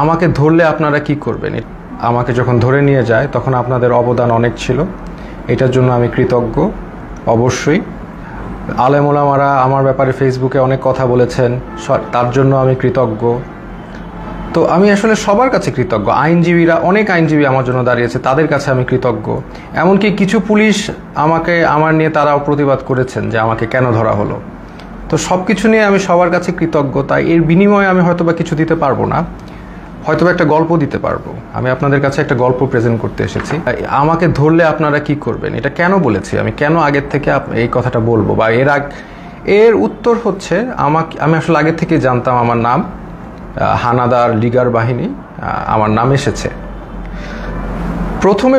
আমাকে ধরলে আপনারা কি করবেন? আমাকে যখন ধরে নিয়ে যায়, তখন আপনাদের অবদান অনেক ছিল। এটার জন্য আমি কৃতজ্ঞ, অবশ্যই। আলেমোলামারা আমার ব্যাপারে ফেসবুকে অনেক কথা বলেছেন তার জন্য আমি কৃতজ্ঞ। তো আমি আসলে সবার কাছে কৃতজ্ঞ। আইনজীবীরা, অনেক আইনজীবী আমার জন্য দাঁড়িয়েছে, তাদের কাছে আমি কৃতজ্ঞ। এমনকি কিছু পুলিশ আমাকে, আমার নিয়ে তারাও প্রতিবাদ করেছেন যে আমাকে কেন ধরা হলো। তো সব কিছু নিয়ে আমি সবার কাছে কৃতজ্ঞ, তাই এর বিনিময়ে আমি হয়তোবা কিছু দিতে পারব না। হয়তোবা একটা গল্প দিতে পারব। আমি আপনাদের কাছে একটা গল্প প্রেজেন্ট করতে এসেছি। আমাকে ধরলে আপনারা কি করবেন? এটা কেন বলেছি? আমি কেন আগের থেকে এই কথাটা বলব? বা এর আগ এর উত্তর হচ্ছে, আমাকে আমি আসলে আগের থেকে জানতাম আমার নাম হানাদার লিগার বাহিনী আমার নাম এসেছে। প্রথমে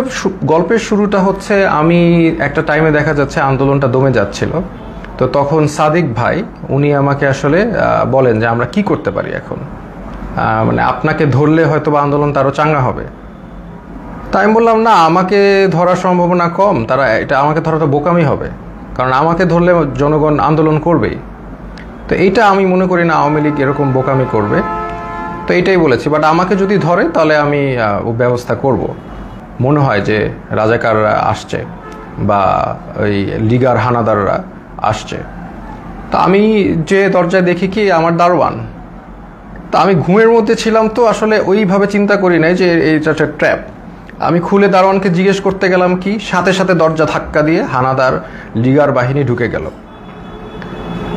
গল্পের শুরুটা হচ্ছে, আমি একটা টাইমে দেখা যাচ্ছে আন্দোলনটা দমে যাচ্ছিল। তো তখন সাদিক ভাই, উনি আমাকে আসলে বলেন যে আমরা কি করতে পারি এখন? মানে আপনাকে ধরলে হয়তো বা আন্দোলন তারও চাঙ্গা হবে। তাই আমি বললাম, না, আমাকে ধরার সম্ভাবনা কম। তারা, এটা আমাকে ধরা তো বোকামি হবে। কারণ আমাকে ধরলে জনগণ আন্দোলন করবেই। তো এইটা আমি মনে করি না আওয়ামী লীগ এরকম বোকামি করবে। তো এটাই বলেছি। বাট আমাকে যদি ধরে, তাহলে আমি ব্যবস্থা করব। মনে হয় যে রাজাকাররা আসছে বা ওই লিগার হানাদাররা আসছে। তা আমি যে দরজায় দেখি কি, আমার দারোয়ান। তা আমি ঘুমের মধ্যে ছিলাম তো আসলে ওইভাবে চিন্তা করি নাই যে এইটা একটা ট্র্যাপ আমি খুলে দারোয়ানকে জিজ্ঞেস করতে গেলাম কি, সাথে সাথে দরজা ধাক্কা দিয়ে হানাদার লিগার বাহিনী ঢুকে গেল।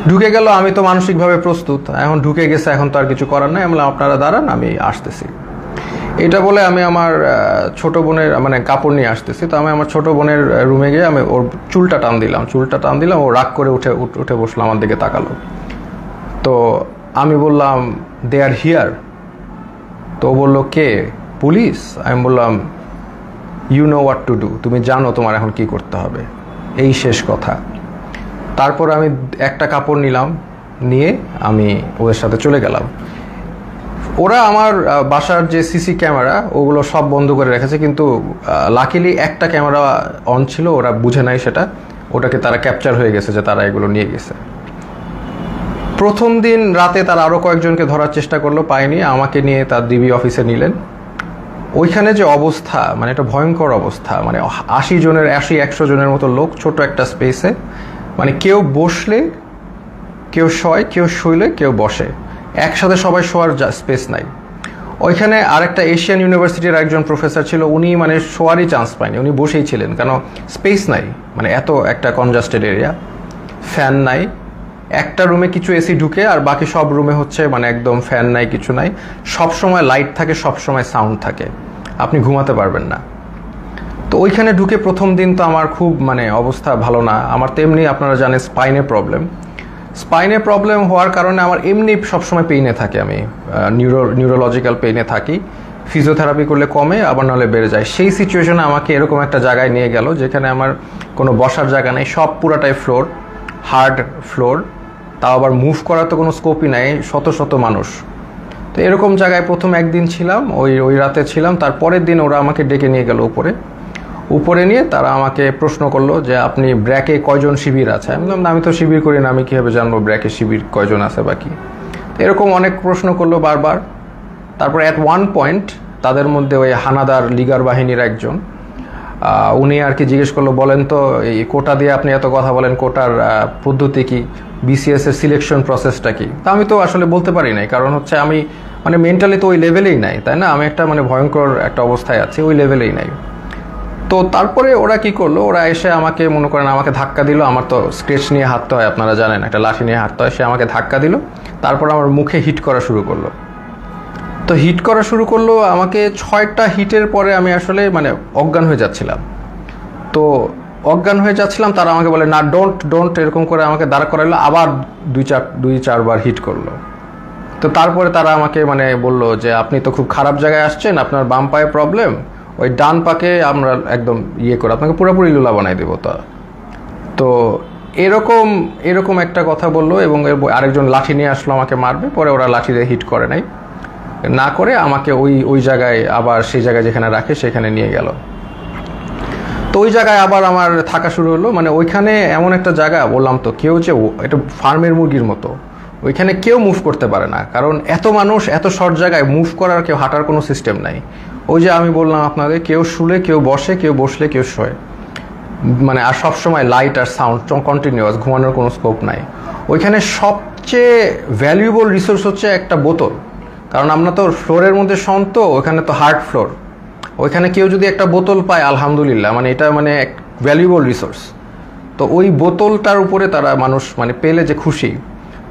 ঢুকে গেল, আমি তো মানসিকভাবে প্রস্তুত। এখন ঢুকে গেছে, এখন তো আর কিছু করার নাই। আমি আপনারা দাঁড়ান, আমি আসতেছি। এটা বলে আমি আমার ছোট বোনের মানে কাপড় নিয়ে আসতেছি। তো আমি আমার ছোট বোনের রুমে গিয়ে আমি ওর চুলটা টান দিলাম। চুলটা টান দিলাম, ও রাগ করে উঠ- উঠে বসল, আমার দিকে তাকালো। তো আমি বললাম দে আর হিয়ার তো বলল, কে? পুলিশ? আমি বললাম you know what to do তুমি জানো তোমার এখন কি করতে হবে। এই শেষ কথা। তারপর আমি একটা কাপড় নিলাম, নিয়ে আমি ওদের সাথে চলে গেলাম। ওরা আমার বাসার যে সিসি ক্যামেরা, ওগুলো সব বন্ধ করে রেখেছে, কিন্তু লাকিলি একটা ক্যামেরা অন ছিল, ওরা বুঝে নাই সেটা। ওটাকে তারা ক্যাপচার হয়ে গেছে যে তারা এগুলো নিয়ে গেছে। প্রথম দিন রাতে তার আরও কয়েকজনকে ধরার চেষ্টা করল, পায়নি, আমাকে নিয়ে তার ডিবি অফিসে নিলেন। ওইখানে যে অবস্থা মানে একটা ভয়ঙ্কর অবস্থা মানে আশি জনের, আশি, একশো জনের মতো লোক ছোট একটা স্পেসে মানে কেউ বসলে, কেউ শয়, কেউ শুইলে, কেউ বসে। একসাথে সবাই শোয়ার স্পেস নাই। ওইখানে আরেকটা এশিয়ান ইউনিভার্সিটির একজন প্রফেসর ছিল, উনি মানে শোয়ারই চান্স পায়নি, উনি বসেই ছিলেন, কেন স্পেস নাই মানে এত একটা কনজাস্টেড এরিয়া ফ্যান নাই। একটা রুমে কিছু এসি ঢুকে আর বাকি সব রুমে হচ্ছে মানে একদম ফ্যান নাই, কিছু নাই। সব সময় লাইট থাকে, সব সময় সাউন্ড থাকে। আপনি ঘুমাতে পারবেন না। তো ওইখানে ঢুকে প্রথম দিন তো আমার খুব মানে অবস্থা ভালো না। আমার তেমনি আপনারা জানেন স্পাইনে প্রবলেম স্পাইনে প্রবলেম হওয়ার কারণে আমার এমনি সবসময় পেইনে থাকে আমি। নিউরো নিউরোলজিক্যাল পেইনে থাকি। ফিজিওথেরাপি করলে কমে, আবার নাহলে বেড়ে যায়। সেই সিচুয়েশনে আমাকে এরকম একটা জায়গায় নিয়ে গেল, যেখানে আমার কোনো বসার জায়গা নেই, সব পুরাটাই ফ্লোর হার্ড ফ্লোর তাও আবার মুভ করার তো কোনো স্কোপই নাই, শত শত মানুষ। তো এরকম জায়গায় প্রথম একদিন ছিলাম, ওই ওই রাতে ছিলাম তারপরের দিন ওরা আমাকে ডেকে নিয়ে গেল উপরে। উপরে নিয়ে তারা আমাকে প্রশ্ন করল যে, আপনি ব্র্যাকে কয়জন শিবির আছে? আমি বললাম, আমি তো শিবির করি না, আমি কীভাবে জানব ব্র্যাকে শিবির কয়জন আছে বাকি এরকম অনেক প্রশ্ন করল বারবার। তারপর অ্যাট ওয়ান পয়েন্ট তাদের মধ্যে ওই হানাদার লিগার বাহিনীর একজন উনি আর কি জিজ্ঞেস করল, বলেন তো, এই কোটা দিয়ে আপনি এত কথা বলেন, কোটার পদ্ধতি কি? বিসিএস এর সিলেকশন প্রসেসটা কি? তা আমি তো আসলে বলতে পারি নাই, কারণ হচ্ছে আমি মানে মেন্টালি তো ওই লেভেলেই নাই, তাই না? আমি একটা মানে ভয়ঙ্কর একটা অবস্থায় আছি, ওই লেভেলেই নাই। তো তারপরে ওরা কি করল? ওরা এসে আমাকে, মনে করেন, আমাকে ধাক্কা দিল। আমার তো স্কেচ নিয়ে হাঁটতে হয়, আপনারা জানেন, একটা লাঠি নিয়ে হাঁটতে হয়, সে আমাকে ধাক্কা দিল। তারপর আমার মুখে হিট করা শুরু করল। তো হিট করা শুরু করল, আমাকে ছয়টা হিটের পরে আমি আসলে মানে অজ্ঞান হয়ে যাচ্ছিলাম। তো অজ্ঞান হয়ে যাচ্ছিলাম, তারা আমাকে বলে, না ডোন্ট ডোন্ট এরকম করে আমাকে দাঁড় করাইলো আবার দুই চার, দুই চারবার হিট করল। তো তারপরে তারা আমাকে মানে বলল যে, আপনি তো খুব খারাপ জায়গায় আসছেন, আপনার বাম পায়ে প্রবলেম ওই ডান পাকে আমরা একদম ইয়ে করে, আপনাকে পুরোপুরি লুলা বানাই দেবো তা। তো এরকম এরকম একটা কথা বলল এবং আরেকজন লাঠি নিয়ে আসলো আমাকে মারবে, পরে ওরা লাঠি দিয়ে হিট করে নাই। না করে আমাকে ওই ওই জায়গায় আবার সেই জায়গায় যেখানে রাখে সেখানে নিয়ে গেল। তো ওই জায়গায় আবার আমার থাকা শুরু হলো। মানে ওইখানে এমন একটা জায়গা, বললাম তো কেউ যে এটা ফার্মের মুরগির মতো। ওইখানে কেউ মুভ করতে পারে না। কারণ এত মানুষ, এত শর্ট জায়গায় মুভ করার কেউ হাঁটার কোনো সিস্টেম নাই। ওই যে আমি বললাম আপনাদের, কেউ শুলে, কেউ বসে, কেউ বসলে কেউ শোয়। মানে আর সব সময় লাইট আর সাউন্ড কন্টিনিউয়াস ঘুমানোর কোনো স্কোপ নাই। ওইখানে সবচেয়ে ভ্যালুয়েবল রিসোর্স হচ্ছে একটা বোতল। কারণ আমরা তো ফ্লোরের মধ্যে শন তো ওখানে তো হার্ড ফ্লোর ওইখানে কেউ যদি একটা বোতল পায়, আলহামদুলিল্লাহ মানে এটা মানে এক ভ্যালুয়েবল রিসোর্স তো ওই বোতলটার উপরে তারা মানুষ মানে পেলে যে খুশি।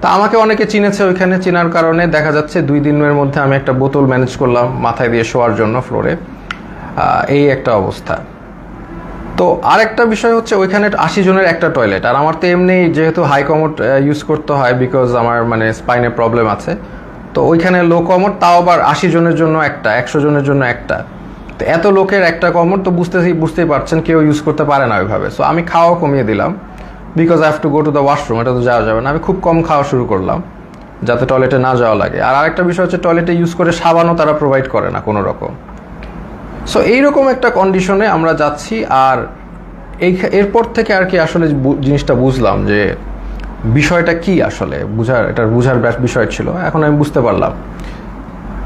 তা আমাকে অনেকে চিনেছে ওইখানে, চেনার কারণে দেখা যাচ্ছে দুই দিনের মধ্যে আমি একটা বোতল ম্যানেজ করলাম মাথায় দিয়ে শোয়ার জন্য ফ্লোরে এই একটা অবস্থা। তো আরেকটা বিষয় হচ্ছে ওইখানে আশি জনের একটা টয়লেট আর আমার তো এমনি যেহেতু হাই কমোড ইউজ করতে হয় বিকজ আমার মানে স্পাইনে প্রবলেম আছে। তো ওইখানে লো কমর তাও আবার আশি জনের জন্য একটা, একশো জনের জন্য একটা। তো এত লোকের একটা কমর তো বুঝতে বুঝতেই পারছেন, কেউ ইউজ করতে পারে না ওইভাবে। সো আমি খাওয়া কমিয়ে দিলাম because I have to go to the washroom এটা তো যাওয়া যাবে না। আমি খুব কম খাওয়া শুরু করলাম, যাতে টয়লেটে না যাওয়া লাগে। আর আরেকটা বিষয় হচ্ছে টয়লেটে ইউজ করে সাবানও তারা প্রোভাইড করে না কোনো রকম। সো এইরকম একটা কন্ডিশনে আমরা যাচ্ছি, আর এই এরপর থেকে আর কি আসলে জিনিসটা বুঝলাম যে বিষয়টা কি আসলে? বুঝার, এটা বুঝার বিষয় ছিল। এখন আমি বুঝতে পারলাম।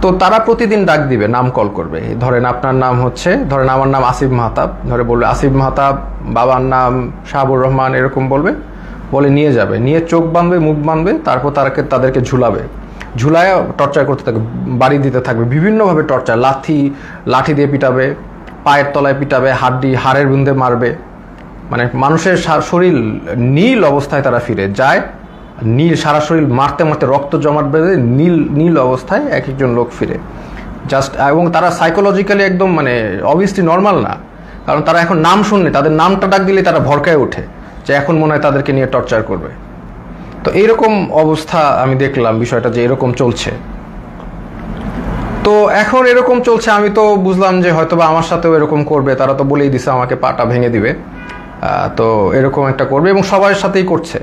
তো তারা প্রতিদিন ডাক দিবে, নাম কল করবে। ধরেন আপনার নাম হচ্ছে, ধরেন আমার নাম আসিফ মাহতাব। ধরে বলবে, আসিফ মাহতাব, বাবার নাম শাহাবুর রহমান, এরকম বলবে। বলে নিয়ে যাবে। নিয়ে চোখ বাঁধবে, মুখ বাঁধবে, তারপর তারাকে, তাদেরকে ঝুলাবে। ঝুলায় টর্চার করতে থাকবে, বাড়ি দিতে থাকবে। বিভিন্নভাবে টর্চার। লাথি, লাঠি দিয়ে পিটাবে, পায়ের তলায় পিটাবে, হাড্ডি, হাড়ের বিন্দে মারবে। মানে মানুষের শরীর নীল অবস্থায় তারা ফিরে যায়। নীল সারা শরীর মারতে মারতে রক্ত জমাট বেঁধে নীল নীল অবস্থায় এক একজন লোক ফিরে। জাস্ট এবং তারা সাইকোলজিক্যালি একদম মানে অবভিয়াসলি নর্মাল না। কারণ তারা এখন নাম শুনলে, তাদের নামটা ডাক দিলে তারা ভরকায় ওঠে যে এখন মনে হয় তাদেরকে নিয়ে টর্চার করবে। তো এইরকম অবস্থা আমি দেখলাম বিষয়টা যে এরকম চলছে। তো এখন এরকম চলছে, আমি তো বুঝলাম যে হয়তোবা আমার সাথেও এরকম করবে, তারা তো বলেই দিছে আমাকে পাটা ভেঙে দিবে। তো এরকম একটা করবে এবং সবার সাথেই করছে।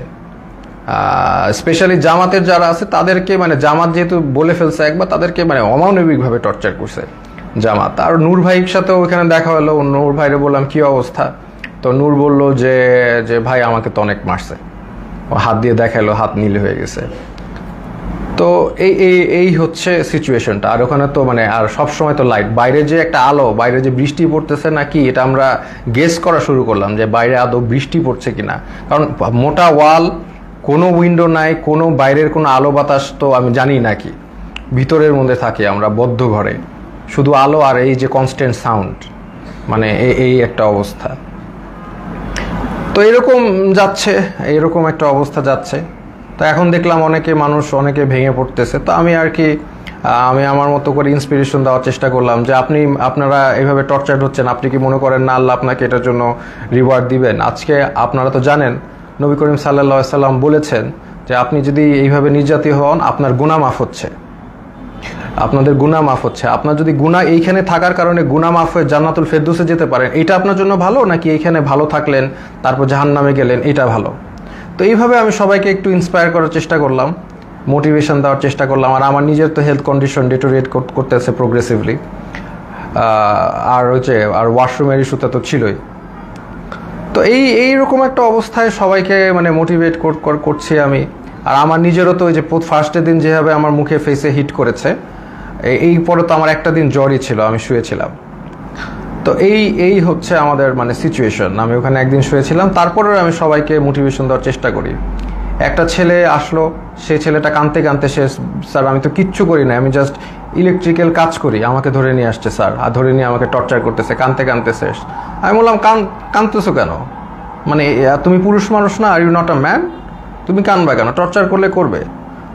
স্পেশালি জামাতের যারা আছে, তাদেরকে মানে জামাত যেহেতু বলে ফেলছে একবার, তাদেরকে মানে অমানবিকভাবে টর্চার করছে জামাত। আর নূর ভাইয়ের সাথেও ওইখানে দেখা হলো নূর ভাইরে বললাম, কি অবস্থা? তো নূর বলল যে যে ভাই আমাকে তো অনেক মারছে হাত দিয়ে দেখাল, হাত নীল হয়ে গেছে। তো এই এই এই হচ্ছে সিচুয়েশনটা আর ওখানে তো মানে আর সব সময় তো লাইট বাইরে যে একটা আলো, বাইরে যে বৃষ্টি পড়তেছে নাকি, এটা আমরা গেস করা শুরু করলাম যে বাইরে আদৌ বৃষ্টি পড়ছে কিনা। কারণ মোটা ওয়াল কোনো উইন্ডো নাই, কোনো বাইরের কোনো আলো বাতাস তো আমি জানি নাকি। ভিতরের মধ্যে থাকি আমরা, বদ্ধ ঘরে। শুধু আলো আর এই যে কনস্ট্যান্ট সাউন্ড মানে এই এই একটা অবস্থা। তো এরকম যাচ্ছে, এরকম একটা অবস্থা যাচ্ছে। তো এখন দেখলাম অনেকে মানুষ অনেকে ভেঙে পড়তেছে। তো আমি আর কি আমি আমার মতো করে ইন্সপিরেশন দেওয়ার চেষ্টা করলাম যে আপনি, আপনারা এভাবে টর্চার হচ্ছেন, আপনি কি মনে করেন না আল্লাহ আপনাকে এটার জন্য রিওয়ার্ড দিবেন? আজকে আপনারা তো জানেন, নবী করিম সাল্লা সাল্লাম বলেছেন যে আপনি যদি এইভাবে নির্যাতিত হন, আপনার গুণা মাফ হচ্ছে। আপনাদের গুণা মাফ হচ্ছে। আপনার যদি গুণা এইখানে থাকার কারণে গুণা মাফ হয়ে জান্নাতুল ফেরদুসে যেতে পারেন, এটা আপনার জন্য ভালো? নাকি এইখানে ভালো থাকলেন, তারপর জাহান্নামে গেলেন, এটা ভালো? তো এইভাবে আমি সবাইকে একটু ইন্সপায়ার করার চেষ্টা করলাম মোটিভেশন দেওয়ার চেষ্টা করলাম, আর আমার নিজের তো হেলথ কন্ডিশন ডেটোরিয়েট করতেছে প্রোগ্রেসিভলি আর হচ্ছে আর ওয়াশরুমের ইস্যুতে তো ছিলই। তো এই, এইরকম একটা অবস্থায় সবাইকে মানে মোটিভেট করছি আমি। আর আমার নিজেরও তো ওই যে ফার্স্টের দিন যেভাবে আমার মুখে ফেসে হিট করেছে এই পরে তো আমার একটা দিন জ্বরই ছিল, আমি শুয়েছিলাম। তো এই এই হচ্ছে আমাদের মানে সিচুয়েশন আমি ওখানে একদিন শুয়েছিলাম, তারপরেও আমি সবাইকে মোটিভেশন দেওয়ার চেষ্টা করি। একটা ছেলে আসলো সেই ছেলেটা কানতে কানতে সে, স্যার, আমি তো কিচ্ছু করি না আমি জাস্ট ইলেকট্রিক্যাল কাজ করি, আমাকে ধরে নিয়ে আসছে স্যার, আর ধরে নিয়ে আমাকে টর্চার করতেছে, কানতে কানতে শেষ আমি বললাম, কান কানতেছো কেন? মানে তুমি পুরুষ মানুষ না are you not a man তুমি কানবা কেন? টর্চার করলে করবে।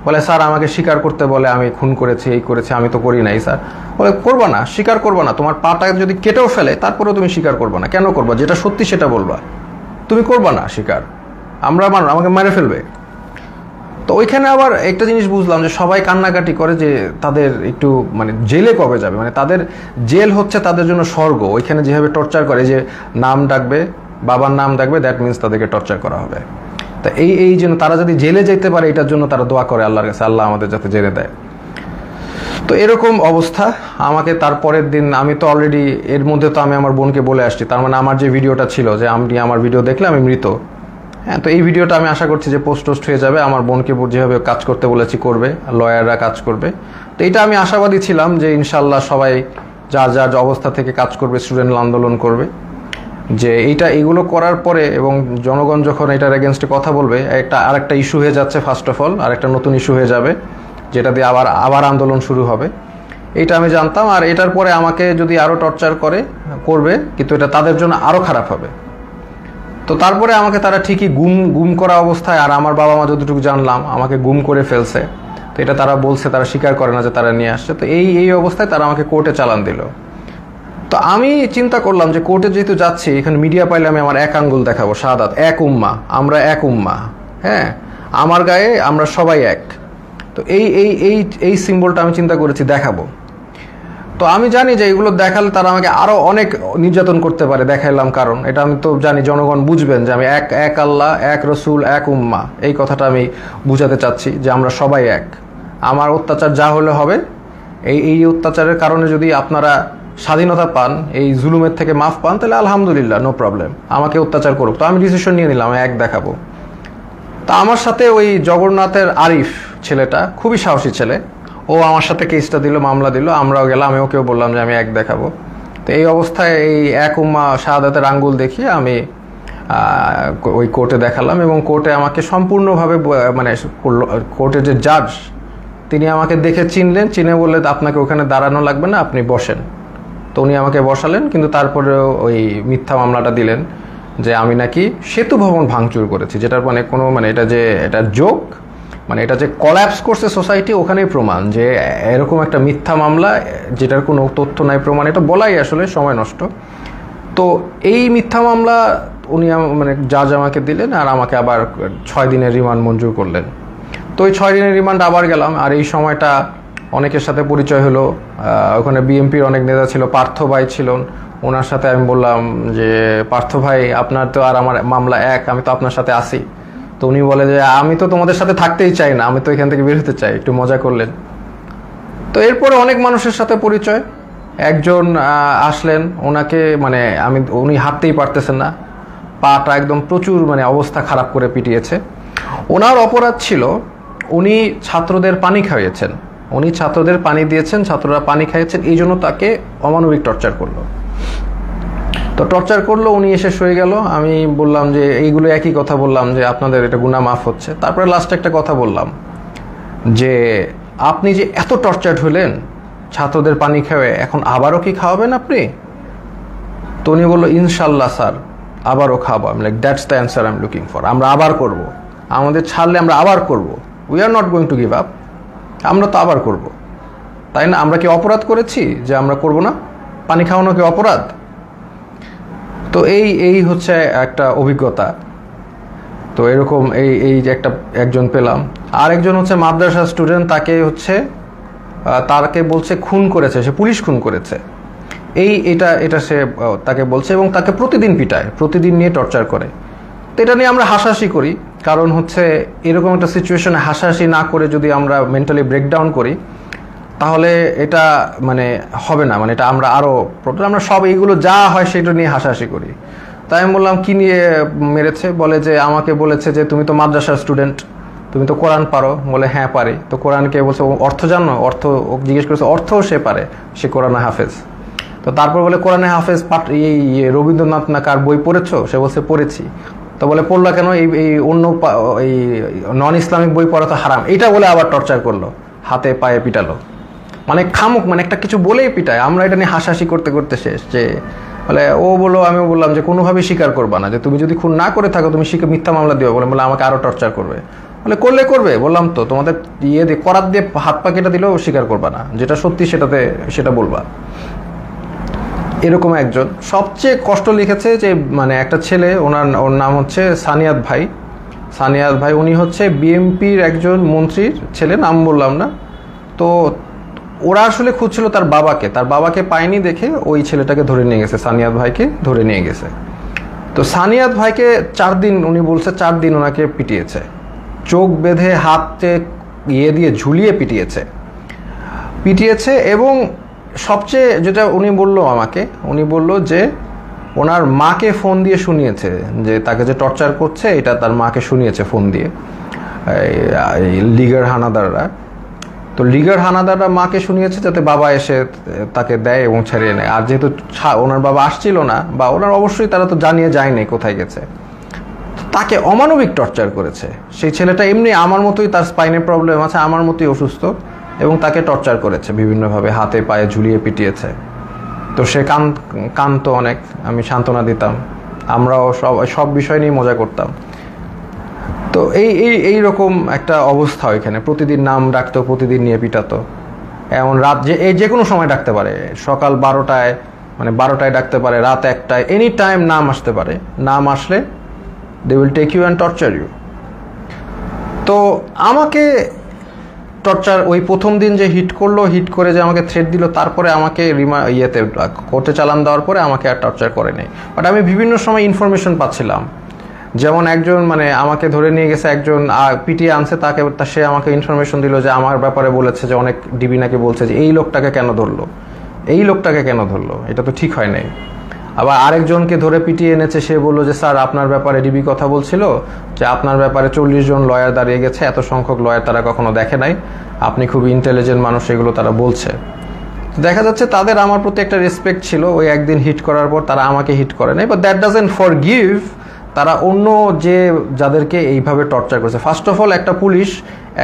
বলে, স্যার, আমাকে স্বীকার করতে বলে আমি খুন করেছি, এই করেছি, আমি তো করি নাই, স্যার। বলে, করবা না, স্বীকার করবা না। তোমার পাটা যদি কেটেও ফেলে, তারপরেও তুমি স্বীকার করবা না। কেন করবা? যেটা সত্যি সেটা বলবা। তুমি করবা না স্বীকার। আমরা মানুষ, আমাকে মেরে ফেলবে। তো ওইখানে আবার একটা জিনিস বুঝলাম যে, সবাই কান্নাকাটি করে যে, তাদের একটু মানে জেলে কবে যাবে? মানে তাদের জেল হচ্ছে তাদের জন্য স্বর্গ। ওইখানে যেভাবে টর্চার করে যে, নাম ডাকবে, বাবার নাম ডাকবে দ্যাট মিনস তাদেরকে টর্চার করা হবে। তা এই এই জন্য তারা যদি জেলে যেতে পারে, এটার জন্য তারা দোয়া করে আল্লাহর কাছে, আল্লাহ আমাদের যাতে জেলে দেয়। তো এরকম অবস্থা। আমাকে তারপরের দিন, আমি তো অলরেডি এর মধ্যে তো আমি আমার বোনকে বলে আসছি। তার মানে আমার যে ভিডিওটা ছিল, যে আমি আমার ভিডিও দেখলে আমি মৃত। হ্যাঁ তো এই ভিডিওটা আমি আশা করছি যে পোস্ট টোস্ট হয়ে যাবে। আমার বোনকে যেভাবে কাজ করতে বলেছি, করবে। লয়াররা কাজ করবে। তো এটা আমি আশাবাদী ছিলাম যে ইনশাল্লাহ সবাই যার যার অবস্থা থেকে কাজ করবে স্টুডেন্ট আন্দোলন করবে। যে এইটা এগুলো করার পরে এবং জনগণ যখন এটার এগেনস্টে কথা বলবে, একটা আরেকটা ইস্যু হয়ে যাচ্ছে ফার্স্ট অফ অল আরেকটা নতুন ইস্যু হয়ে যাবে, যেটা দিয়ে আবার আবার আন্দোলন শুরু হবে। এইটা আমি জানতাম আর এটার পরে আমাকে যদি আরও টর্চার করে, করবে, কিন্তু এটা তাদের জন্য আরও খারাপ হবে। তো তারপরে আমাকে তারা ঠিকই গুম গুম করা অবস্থায়, আর আমার বাবা মা যতটুকু জানলাম, আমাকে গুম করে ফেলছে। তো এটা তারা বলছে, তারা স্বীকার করে না যে তারা নিয়ে আসছে। তো এই এই অবস্থায় তারা আমাকে কোর্টে চালান দিল। তো আমি চিন্তা করলাম যে কোর্টে যেহেতু যাচ্ছি, এখানে মিডিয়া পাইলে আমি আমার এক আঙ্গুল দেখাবো, সাদাত, এক উম্মা, আমরা এক উম্মা হ্যাঁ? আমার গায়ে আমরা সবাই এক। তো এই এই এই এই সিম্বলটা আমি চিন্তা করেছি, দেখাবো। তো আমি জানি যে এগুলো দেখালে তারা আমাকে আরও অনেক নির্যাতন করতে পারে, দেখাইলাম কারণ। এটা আমি তো জানি, জনগণ বুঝবেন যে আমি এক এক আল্লাহ, এক রসুল, এক উম্মা। এই কথাটা আমি বুঝাতে চাচ্ছি যে আমরা সবাই এক। আমার অত্যাচার যা হলে হবে, এই এই অত্যাচারের কারণে যদি আপনারা স্বাধীনতা পান, এই জুলুমের থেকে মাফ পান, তাহলে আলহামদুলিল্লাহ নো প্রবলেম আমাকে অত্যাচার করুক। তো আমি ডিসিশন নিয়ে নিলাম এক দেখাবো। তা আমার সাথে ওই জগন্নাথের আরিফ ছেলেটা, খুবই সাহসী ছেলে, ও আমার সাথে কেসটা দিল, মামলা দিল, আমরাও গেলাম, আমি ওকেও বললাম যে আমি এক দেখাবো। তো এই অবস্থায় এই এক উম্মা শাহাদাতের আঙ্গুল দেখিয়ে আমি ওই কোর্টে দেখালাম এবং কোর্টে আমাকে সম্পূর্ণভাবে মানে কোর্টের যে জাজ তিনি আমাকে দেখে চিনলেন, চিনে বললেন, আপনাকে ওখানে দাঁড়ানো লাগবে না, আপনি বসেন। তো উনি আমাকে বসালেন, কিন্তু তারপরেও ওই মিথ্যা মামলাটা দিলেন যে আমি নাকি সেতু ভবন ভাঙচুর করেছি, যেটার মানে কোনো মানে এটা যে এটা যোগ মানে এটা যে কলাপস করছে সোসাইটি ওখানেই প্রমাণ যে এরকম একটা মিথ্যা মামলা, যেটার কোনো তথ্য নাই, প্রমাণ এটা বলাই আসলে সময় নষ্ট। তো এই মিথ্যা মামলা উনি মানে জাজ আমাকে দিলেন আর আমাকে আবার ছয় দিনের রিমান্ড মঞ্জুর করলেন। তো ওই ছয় দিনের রিমান্ড আবার গেলাম, আর এই সময়টা অনেকের সাথে পরিচয় হলো ওখানে বিএনপির অনেক নেতা ছিল, পার্থ ভাই ছিলেন। ওনার সাথে আমি বললাম যে, পার্থ ভাই, আপনার তো আর আমার মামলা এক, আমি তো আপনার সাথে আসি তো উনি বলে যে, আমি তো তোমাদের সাথে থাকতেই চাই না, আমি তো এখান থেকে বের হতে চাই, একটু মজা করলেন। তো এরপরে অনেক মানুষের সাথে পরিচয়। একজন আসলেন, ওনাকে মানে আমি, উনি হাঁটতেই পারতেছেন না। পাটা একদম প্রচুর মানে অবস্থা খারাপ করে পিটিয়েছে। ওনার অপরাধ ছিল, উনি ছাত্রদের পানি খাইয়েছেন। উনি ছাত্রদের পানি দিয়েছেন, ছাত্ররা পানি খাইয়েছেন, এই জন্য তাকে অমানবিক টর্চার করল। তো টর্চার করল, উনি এসে শুয়ে গেল। আমি বললাম যে, এইগুলো একই কথা বললাম যে, আপনাদের এটা গুণা মাফ হচ্ছে। তারপরে লাস্টে একটা কথা বললাম যে, আপনি যে এত টর্চার্ড হলেন, ছাত্রদের পানি খাওয়ে এখন আবারও কি খাওয়াবেন আপনি? তো উনি বলল ইনশাল্লাহ স্যার, আবারও খাব। আমি like that's the answer I am looking for আমরা আবার করব। আমাদের ছাড়লে আমরা আবার করব। We are not going to give up আমরা তো আবার করব। তাই না? আমরা কি অপরাধ করেছি যে আমরা করব না? পানি খাওয়ানো কি অপরাধ? তো এই এই হচ্ছে একটা অভিজ্ঞতা। তো এরকম এই এই যে একটা, একজন পেলাম। আর একজন হচ্ছে মাদ্রাসা স্টুডেন্ট তাকে হচ্ছে তাকে বলছে খুন করেছে, সে পুলিশ খুন করেছে। এই, এটা এটা সে তাকে বলছে এবং তাকে প্রতিদিন পিটায়, প্রতিদিন নিয়ে টর্চার করে। তো এটা নিয়ে আমরা হাসাহাসি করি। কারণ হচ্ছে এরকম একটা সিচুয়েশনে হাসাহাসি না করে যদি আমরা মেন্টালি ব্রেকডাউন করি, তাহলে এটা মানে হবে না মানে এটা আমরা আরও আমরা সব এইগুলো যা হয় সেটা নিয়ে হাসাহাসি করি। তাই আমি বললাম, কি নিয়ে মেরেছে? বলে যে আমাকে বলেছে যে তুমি তো মাদ্রাসার স্টুডেন্ট তুমি তো কোরআন পারো। বলে হ্যাঁ পারি। তো কোরআনকে বলছে অর্থ জানো? অর্থ জিজ্ঞেস করেছে, অর্থও সে পারে, সে কোরআনে হাফেজ। তো তারপর বলে, কোরআনে হাফেজ, পাঠ এই, রবীন্দ্রনাথ না কার বই পড়েছো? সে বলছে, পড়েছি। তো বলে পড়লা কেন? এই এই অন্য এই নন ইসলামিক বই পড়া তো হারাম। এটা বলে আবার টর্চার করল, হাতে পায়ে পিটালো। মানে খামুক মানে একটা কিছু বলেই পিটায়। আমরা এটা নিয়ে হাসাহাসি করতে করতে শেষ যে, বলে ও বলল আমি বললাম যে কোনোভাবেই স্বীকার করবা না। যে তুমি যদি খুন না করে থাকো, তুমি শিখে মিথ্যা মামলা দিও বলে। বলে আমাকে আরও টর্চার করবে। বলে, করলে করবে। বললাম তো, তোমাদের ইয়ে দিয়ে, করাত দিয়ে হাত পা কেটে দিলেও স্বীকার করবা না। যেটা সত্যি সেটাতে, সেটা বলবা। এরকম একজন। সবচেয়ে কষ্ট লিখেছে যে মানে একটা ছেলে, ওনার, ওর নাম হচ্ছে সানিয়াত ভাই। সানিয়াত ভাই, উনি হচ্ছে বিএমপির একজন মন্ত্রীর ছেলে, নাম বললাম না। তো ওরা আসলে খুঁজছিল তার বাবাকে। তার বাবাকে পায়নি দেখে ওই ছেলেটাকে ধরে নিয়ে গেছে, সানিয়াত ভাইকে ধরে নিয়ে গেছে। তো সানিয়াত ভাইকে চার দিন, উনি বলছে চার দিন ওনাকে পিটিয়েছে। চোখ বেঁধে হাতে ইয়ে দিয়ে ঝুলিয়ে পিটিয়েছে। পিটিয়েছে এবং সবচেয়ে যেটা উনি বলল আমাকে, উনি বলল যে ওনার মাকে ফোন দিয়ে শুনিয়েছে, যে তাকে যে টর্চার করছে, এটা তার মাকে শুনিয়েছে ফোন দিয়ে। লিগার হানাদাররা। তো লিগার হানাদাররা মাকে শুনিয়েছে যাতে বাবা এসে তাকে দেয় এবং ছাড়িয়ে নেয়। আর যেহেতু ওনার বাবা আসছিল না, বা ওনার অবশ্যই তারা তো জানিয়ে যায়নি কোথায় গেছে। তাকে অমানবিক টর্চার করেছে। সেই ছেলেটা এমনি আমার মতোই তার স্পাইনে প্রবলেম আছে, আমার মতোই অসুস্থ। এবং তাকে টর্চার করেছে, বিভিন্নভাবে হাতে, পায়ে ঝুলিয়ে পিটিয়েছে। তো সে কান কানতো অনেক, আমি সান্ত্বনা দিতাম। আমরাও সব সব বিষয় নিয়ে মজা করতাম। তো এই এই এই রকম একটা অবস্থা ওইখানে। প্রতিদিন নাম ডাকতো, প্রতিদিন নিয়ে পিটাতো। এমন রাত যে, এই যে কোনো সময় ডাকতে পারে। সকাল বারোটায় মানে বারোটায় ডাকতে পারে, রাত একটায় এনি টাইম নাম আসতে পারে। নাম আসলে they will take you and torture you তো আমাকে টর্চার ওই প্রথম দিন যে হিট করল হিট করে যে আমাকে থ্রেট দিল, তারপরে আমাকে রিমা ইয়েতে, কোর্টে চালান দেওয়ার পরে আমাকে আর টর্চার করে নেই। বাট আমি বিভিন্ন সময় ইনফরমেশন পাচ্ছিলাম। যেমন একজন মানে আমাকে ধরে নিয়ে গেছে একজন পিটিয়ে আনছে, তাকে সে আমাকে ইনফরমেশন দিল যে আমার ব্যাপারে বলেছে যে অনেক ডিবি নাকি বলছে যে এই লোকটাকে কেন ধরলো? এই লোকটাকে কেন ধরলো? এটা তো ঠিক হয় নাই। আবার আরেকজনকে ধরে পিটিয়ে এনেছে, সে বলল যে, স্যার, আপনার ব্যাপারে ডিবি কথা বলছিল যে, আপনার ব্যাপারে চল্লিশ জন লয়ার দাঁড়িয়ে গেছে, এত সংখ্যক লয়ার তারা কখনো দেখে নাই। আপনি খুব ইন্টেলিজেন্ট মানুষ, এগুলো তারা বলছে। দেখা যাচ্ছে তাদের আমার প্রতি একটা রেসপেক্ট ছিল, ওই একদিন হিট করার পর তারা আমাকে হিট করে নাই। But that doesn't forgive তারা অন্য যে, যাদেরকে এইভাবে টর্চার করেছে। ফার্স্ট অফ অল একটা পুলিশ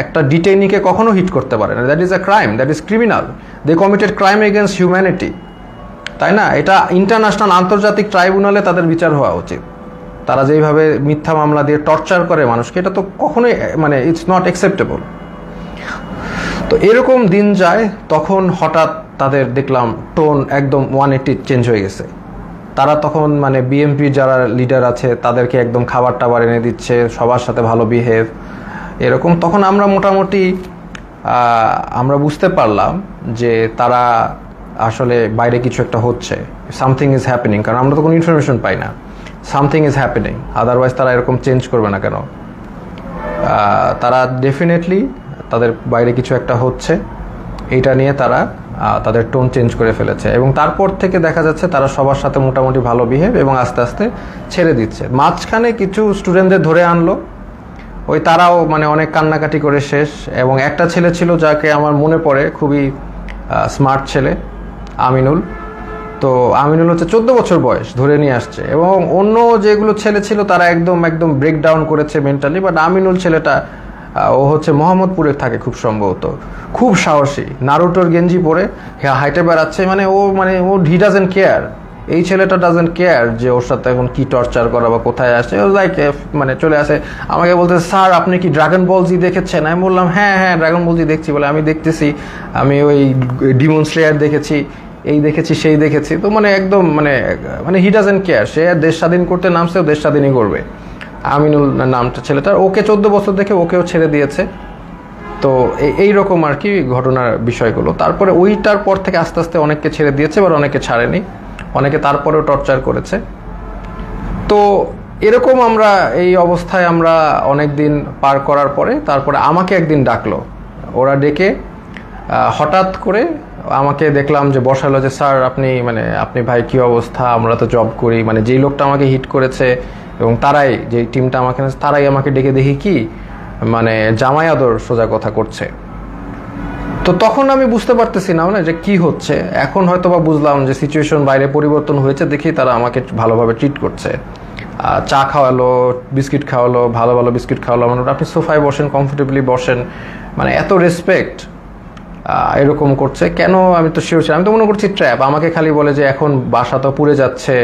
একটা ডিটেইনিকে কখনো হিট করতে পারে না। That is a crime that is criminal they committed crime against humanity তাই না? এটা ইন্টারন্যাশনাল আন্তর্জাতিক ট্রাইব্যুনালে তাদের বিচার হওয়া উচিত। তারা যেইভাবে মিথ্যা মামলা দিয়ে টর্চার করে মানুষকে, এটা তো কখনোই মানে ইটস নট অ্যাকসেপ্টেবল তো এরকম দিন যায়, তখন হঠাৎ তাদের দেখলাম টোন একদম ওয়ান এইটি চেঞ্জ হয়ে গেছে। তারা তখন মানে বিএমপি যারা লিডার আছে, তাদেরকে একদম খাবার টাবার এনে দিচ্ছে, সবার সাথে ভালো বিহেভ এরকম তখন আমরা মোটামুটি আমরা বুঝতে পারলাম যে তারা আসলে বাইরে কিছু একটা হচ্ছে। সামথিং ইজ হ্যাপেনিং কারণ আমরা তো কোনো ইনফরমেশন পাই না। সামথিং ইজ হ্যাপেনিং আদারওয়াইজ তারা এরকম চেঞ্জ করবে না কেন? তারা ডেফিনেটলি তাদের বাইরে কিছু একটা হচ্ছে। এইটা নিয়ে তারা তাদের টোন চেঞ্জ করে ফেলেছে। এবং তারপর থেকে দেখা যাচ্ছে তারা সবার সাথে মোটামুটি ভালো বিহেভ এবং আস্তে আস্তে ছেড়ে দিচ্ছে। মাঝখানে কিছু স্টুডেন্টদের ধরে আনলো। ওই তারাও মানে অনেক কান্নাকাটি করে শেষ। এবং একটা ছেলে ছিল যাকে আমার মনে পড়ে খুবই স্মার্ট ছেলে। আমিনুল। তো আমিনুল হচ্ছে চোদ্দ বছর বয়স ধরে নিয়ে আসছে। এবং অন্য যেগুলো ছেলে ছিল তারা একদম একদম ব্রেকডাউন করেছে মেন্টালি বাট আমিনুল ছেলেটা ও হচ্ছে মোহাম্মদপুরে থাকে খুব সম্ভবত। খুব সাহসী। নারুটোর গেঞ্জি পরে হ্যাঁ, হাইটে বেড়াচ্ছে। মানে ও মানে ও হি ডাজেন্ট কেয়ার এই ছেলেটা ডাজেন্ট কেয়ার যে ওর সাথে এখন কি টর্চার করা বা কোথায় আসে ও লাইক মানে চলে আসে। আমাকে বলতে, স্যার, আপনি কি ড্রাগন বল জি দেখেছেন? আমি বললাম হ্যাঁ হ্যাঁ ড্রাগন বল জি দেখছি, বলে, আমি দেখতেছি। আমি ওই ডিমন স্লেয়ার দেখেছি, এই দেখেছি, সেই দেখেছি। তো মানে একদম মানে মানে হি ডাজেন্ট কেয়ার সে দেশ স্বাধীন করতে নামছে, ও দেশ স্বাধীনই করবে। আমিনুল নামটা ছেলেটার, ওকে চোদ্দ বছর দেখে ওকেও ছেড়ে দিয়েছে। তো এই- এই রকম আর কি ঘটনার বিষয়গুলো। তারপরে ওইটার পর থেকে আস্তে আস্তে অনেককে ছেড়ে দিয়েছে, এবার অনেকে ছাড়েনি। অনেকে তারপরেও টর্চার করেছে। তো এরকম আমরা এই অবস্থায় আমরা অনেক দিন পার করার পরে তারপরে আমাকে একদিন ডাকলো। ওরা ডেকে হঠাৎ করে আমাকে দেখলাম যে বসালো যে, স্যার, আপনি মানে আপনি ভাই, কি অবস্থা? আমরা তো জব করি। মানে যেই লোকটা আমাকে হিট করেছে এবং তারাই, যেই টিমটা আমাকে তারাই আমাকে ডেকে দেখি কি মানে জামাই আদর সোজা কথা করছে। তো তখন আমি বুঝতে পারতেছি না মানে যে কি হচ্ছে। এখন হয়তো বা বুঝলাম যে সিচুয়েশন বাইরে পরিবর্তন হয়েছে, দেখি তারা আমাকে ভালোভাবে ট্রিট করছে। চা খাওয়ালো, বিস্কিট খাওয়ালো, ভালো ভালো বিস্কিট খাওয়ালো মানে আপনি সোফায় বসেন কমফোর্টেবলি বসেন মানে এত রেসপেক্ট এরকম করছে। কেন আমি তো শিওর আমি তো মনে করছি ট্র্যাপ আমাকে খালি বলে যে এখন বাসা তো পুড়ে যাচ্ছে,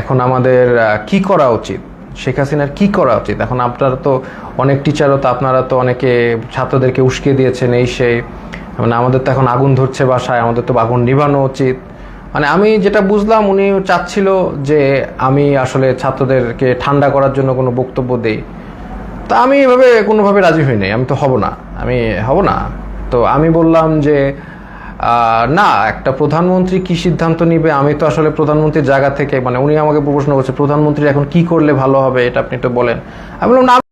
এখন আমাদের কি করা উচিত? শেখ হাসিনার কি করা উচিত? এখন আপনারা তো অনেক টিচারও তো আপনারা তো অনেকে ছাত্রদেরকে উস্কে দিয়েছেন এই সেই। মানে আমাদের তো এখন আগুন ধরছে বাসায়, আমাদের তো আগুন নিভানো উচিত। মানে আমি যেটা বুঝলাম, উনি চাচ্ছিল যে আমি আসলে ছাত্রদেরকে ঠান্ডা করার জন্য কোনো বক্তব্য দেই। তা আমি এভাবে কোনোভাবে রাজি হই নাই, আমি তো হব না। আমি হব না। তো আমি বললাম যে না, একটা প্রধানমন্ত্রী কি সিদ্ধান্ত নিবে? আমি তো আসলে প্রধানমন্ত্রীর জায়গা থেকে মানে উনি আমাকে প্রশ্ন করছে, প্রধানমন্ত্রী এখন কি করলে ভালো হবে, এটা আপনি একটু বলেন। আমি বললাম, না